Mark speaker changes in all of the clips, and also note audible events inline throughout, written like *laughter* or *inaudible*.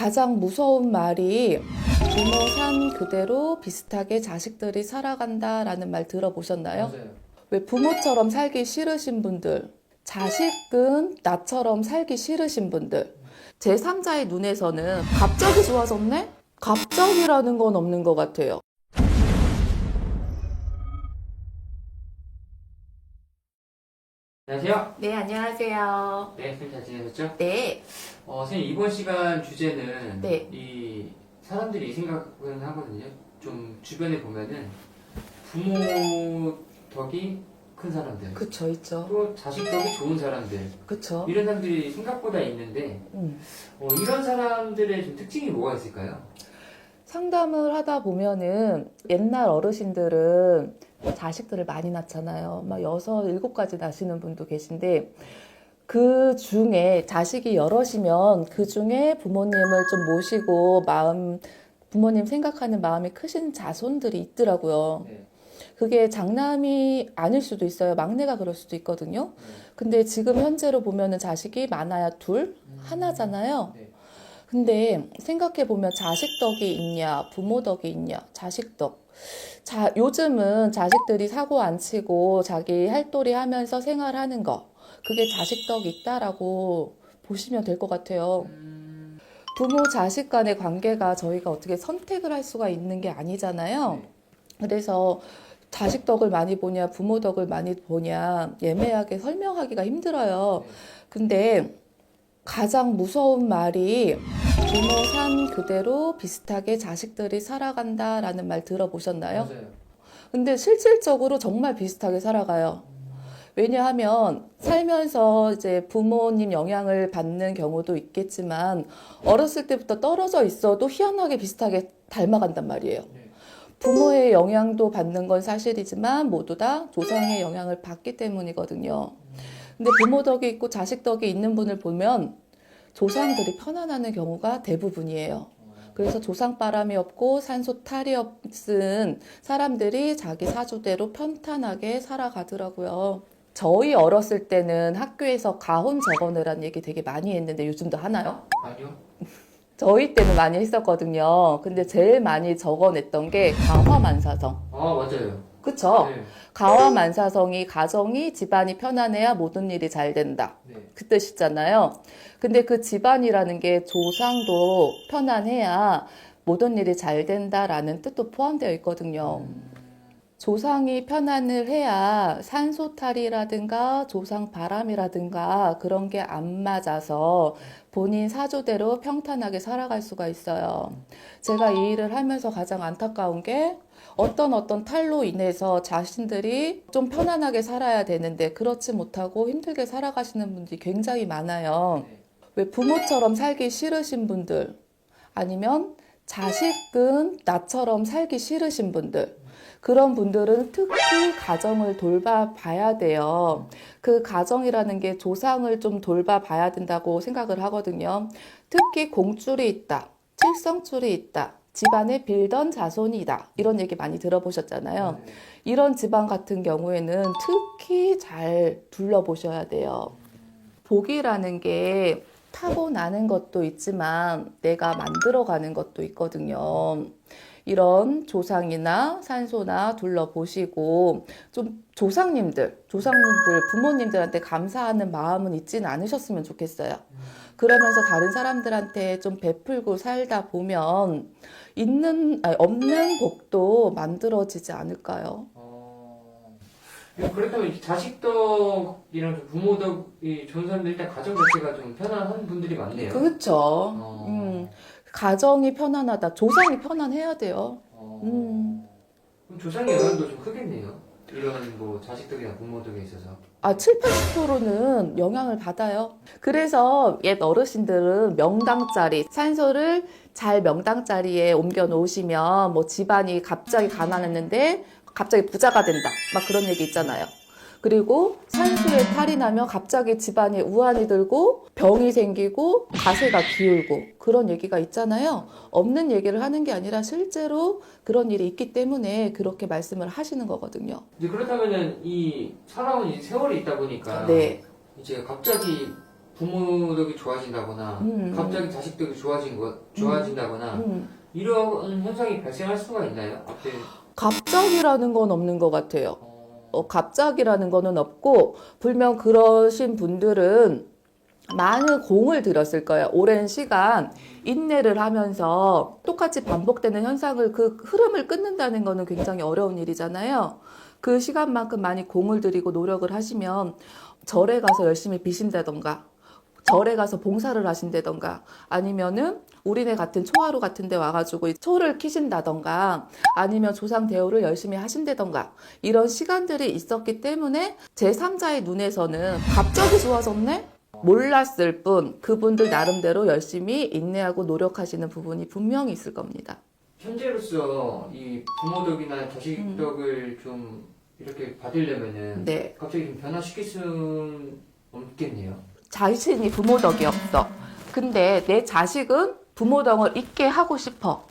Speaker 1: 가장 무서운 말이 부모 산 그대로 비슷하게 자식들이 살아간다라는 말 들어보셨나요?
Speaker 2: 맞아요.
Speaker 1: 왜 부모처럼 살기 싫으신 분들, 자식은 나처럼 살기 싫으신 분들, 제3자의 눈에서는 갑자기 좋아졌네? 갑자기라는 건 없는 것 같아요.
Speaker 2: 안녕하세요.
Speaker 1: 네, 안녕하세요.
Speaker 2: 네, 선생님 잘 지내셨죠?
Speaker 1: 네,
Speaker 2: 어, 선생님 이번 시간 주제는
Speaker 1: 네.
Speaker 2: 이 사람들이 이 생각은 하거든요. 좀 주변에 보면은 부모 덕이 큰 사람들,
Speaker 1: 그쵸, 있죠.
Speaker 2: 또 자식 덕이 좋은 사람들
Speaker 1: 그쵸.
Speaker 2: 이런 사람들이 생각보다 있는데
Speaker 1: 음.
Speaker 2: 어, 이런 사람들의 좀 특징이 뭐가 있을까요?
Speaker 1: 상담을 하다 보면은 옛날 어르신들은 자식들을 많이 낳잖아요. 막 여섯, 일곱까지 낳으시는 분도 계신데 그 중에 자식이 여럿이면 그 중에 부모님을 좀 모시고 마음, 부모님 생각하는 마음이 크신 자손들이 있더라고요.
Speaker 2: 네.
Speaker 1: 그게 장남이 아닐 수도 있어요. 막내가 그럴 수도 있거든요. 근데 지금 현재로 보면은 자식이 많아야 둘, 하나잖아요.
Speaker 2: 네.
Speaker 1: 근데 생각해 보면 자식 덕이 있냐, 부모 덕이 있냐, 자식 덕. 자, 요즘은 자식들이 사고 안 치고 자기 할도리 하면서 생활하는 거. 그게 자식 덕이 있다라고 보시면 될 것 같아요.
Speaker 2: 음,
Speaker 1: 부모 자식 간의 관계가 저희가 어떻게 선택을 할 수가 있는 게 아니잖아요.
Speaker 2: 네.
Speaker 1: 그래서 자식 덕을 많이 보냐, 부모 덕을 많이 보냐, 예매하게 설명하기가 힘들어요.
Speaker 2: 네.
Speaker 1: 근데 가장 무서운 말이 부모 산 그대로 비슷하게 자식들이 살아간다라는 말 들어보셨나요?
Speaker 2: 맞아요.
Speaker 1: 근데 실질적으로 정말 비슷하게 살아가요. 왜냐하면 살면서 이제 부모님 영향을 받는 경우도 있겠지만 어렸을 때부터 떨어져 있어도 희한하게 비슷하게 닮아간단 말이에요.
Speaker 2: 네.
Speaker 1: 부모의 영향도 받는 건 사실이지만 모두 다 조상의 영향을 받기 때문이거든요. 근데 부모 덕이 있고 자식 덕이 있는 분을 보면 조상들이 편안하는 경우가 대부분이에요. 그래서 조상 바람이 없고 산소 탈이 없은 사람들이 자기 사주대로 편탄하게 살아가더라고요. 저희 어렸을 때는 학교에서 가혼 적어내라는 얘기 되게 많이 했는데 요즘도 하나요?
Speaker 2: 아니요. *laughs*
Speaker 1: 저희 때는 많이 했었거든요. 근데 제일 많이 적어냈던 게 가화만사성.
Speaker 2: 아 맞아요.
Speaker 1: 그쵸?
Speaker 2: 네.
Speaker 1: 가화만사성이 가정이 집안이 편안해야 모든 일이 잘 된다.
Speaker 2: 네.
Speaker 1: 그 뜻이잖아요. 근데 그 집안이라는 게 조상도 편안해야 모든 일이 잘 된다라는 뜻도 포함되어 있거든요. 조상이 편안을 해야 산소탈이라든가 조상 바람이라든가 그런 게 안 맞아서 본인 사주대로 평탄하게 살아갈 수가 있어요. 제가 이 일을 하면서 가장 안타까운 게 어떤 어떤 탈로 인해서 자신들이 좀 편안하게 살아야 되는데 그렇지 못하고 힘들게 살아가시는 분들이 굉장히 많아요.
Speaker 2: 네.
Speaker 1: 왜 부모처럼 살기 싫으신 분들 아니면 자식은 나처럼 살기 싫으신 분들 그런 분들은 특히 가정을 돌봐봐야 돼요. 그 가정이라는 게 조상을 좀 돌봐봐야 된다고 생각을 하거든요. 특히 공줄이 있다, 칠성줄이 있다, 집안에 빌던 자손이다 이런 얘기 많이 들어보셨잖아요.
Speaker 2: 네.
Speaker 1: 이런 집안 같은 경우에는 특히 잘 둘러보셔야 돼요. 복이라는 게 타고나는 것도 있지만 내가 만들어가는 것도 있거든요. 이런 조상이나 산소나 둘러보시고 좀 조상님들, 조상님들, 부모님들한테 감사하는 마음은 있지는 않으셨으면 좋겠어요. 그러면서 다른 사람들한테 좀 베풀고 살다 보면 있는, 아니, 없는 복도 만들어지지 않을까요?
Speaker 2: 어, 그렇다면 이 자식덕이랑 좀 부모덕이 사람들 일단 가정 자체가 좀 편안한 분들이 많네요.
Speaker 1: 그렇죠.
Speaker 2: 어.
Speaker 1: 음, 가정이 편안하다. 조상이 편안해야 돼요.
Speaker 2: 어,
Speaker 1: 음.
Speaker 2: 그럼 조상의 영향도 좀 크겠네요. 이런 뭐 자식덕이나 부모덕에 있어서.
Speaker 1: 아, 7, 80%는 영향을 받아요. 그래서 옛 어르신들은 명당짜리, 산소를 잘 명당짜리에 옮겨 놓으시면 뭐 집안이 갑자기 가난했는데 갑자기 부자가 된다. 막 그런 얘기 있잖아요. 그리고 산수에 탈이 나면 갑자기 집안에 우환이 들고 병이 생기고 가세가 기울고 그런 얘기가 있잖아요. 없는 얘기를 하는 게 아니라 실제로 그런 일이 있기 때문에 그렇게 말씀을 하시는 거거든요.
Speaker 2: 이제 그렇다면은 이 살아온 이 세월이 있다 보니까
Speaker 1: 네.
Speaker 2: 이제 갑자기 부모 덕이 좋아진다거나
Speaker 1: 음.
Speaker 2: 갑자기 자식 덕이 좋아진 거 좋아진다거나
Speaker 1: 음.
Speaker 2: 이런 현상이 발생할 수가 있나요? 앞에
Speaker 1: 갑작이라는 건 없는 것 같아요.
Speaker 2: 어,
Speaker 1: 어, 갑작이라는 거는 없고 불명 그러신 분들은 많은 공을 들였을 거예요. 오랜 시간 인내를 하면서 똑같이 반복되는 현상을 그 흐름을 끊는다는 거는 굉장히 어려운 일이잖아요. 그 시간만큼 많이 공을 들이고 노력을 하시면 절에 가서 열심히 비신다던가 절에 가서 봉사를 하신다던가 아니면은 우리네 같은 초하루 같은 데 와가지고 이 초를 키신다던가 아니면 조상 대우를 열심히 하신다던가 이런 시간들이 있었기 때문에 제3자의 눈에서는 갑자기 좋아졌네? 몰랐을 뿐 그분들 나름대로 열심히 인내하고 노력하시는 부분이 분명히 있을 겁니다.
Speaker 2: 현재로서 이 부모 덕이나 자식
Speaker 1: 음.
Speaker 2: 덕을 좀 이렇게 받으려면은
Speaker 1: 네.
Speaker 2: 갑자기 좀 변화시킬 수는 없겠네요.
Speaker 1: 자신이 부모 덕이 없어. 근데 내 자식은 부모 덕을 잊게 하고 싶어.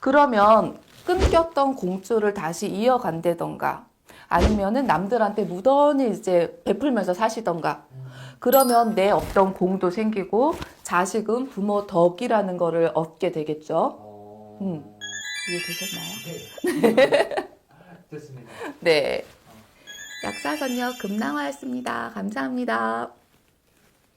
Speaker 1: 그러면 끊겼던 공주를 다시 이어간다던가 아니면은 남들한테 무던히 이제 베풀면서 사시던가 그러면 내 어떤 공도 생기고 자식은 부모 덕이라는 거를 얻게 되겠죠.
Speaker 2: 어...
Speaker 1: 음. 이해되셨나요?
Speaker 2: 네. *laughs* 좋습니다.
Speaker 1: 네. 약사선녀 금낭화였습니다. 감사합니다.